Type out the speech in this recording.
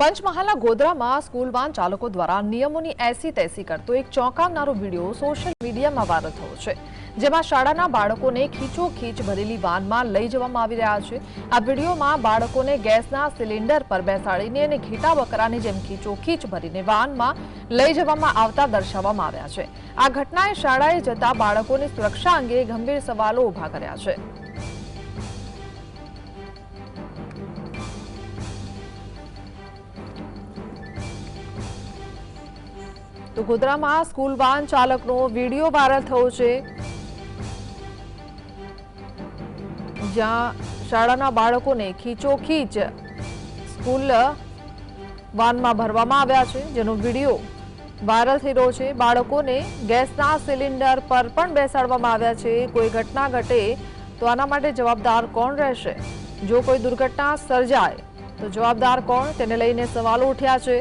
પંચમહાલના ગોધરામાં school van ચાલકો દ્વારા નિયમોની એસી તેસી કરતો એક ચોંકાવનારો વીડિયો સોશિયલ મીડિયામાં વાયરલ થયો છે. જેમાં શાળાના બાળકોને ખીચોખીચ ભરેલી વાનમાં લઈ જવામાં આવી રહ્યા છે. આ વિડીયોમાં બાળકોને ગેસના સિલિન્ડર પર બેસાડીને અને ઘેટા બકરાની જેમ ખીચોખીચ ભરીને વાનમાં લઈ જવામાં આવતા દર્શાવવામાં આવ્યા છે. આ ઘટનાએ શાળાએ જતા બાળકોની સુરક્ષા અંગે ગંભીર સવાલો ઊભા કર્યા છે. તો ગોધરામાં સ્કૂલ વાન ચાલકનો વીડિયો વાયરલ થયો છે. જ્યાં શાળાના બાળકોને ખીચોખીચ સ્કૂલ વાનમાં ભરવામાં આવ્યા છે. જેનો વીડિયો વાયરલ થઈ રહ્યો છે. બાળકોને ગેસના સિલિન્ડર પર પણ બેસાડવામાં આવ્યા છે. કોઈ ઘટના ઘટે તો આના માટે જવાબદાર કોણ રહેશે? જો કોઈ દુર્ઘટના સર્જાય તો જવાબદાર કોણ? તેને લઈને સવાલો ઉઠ્યા છે.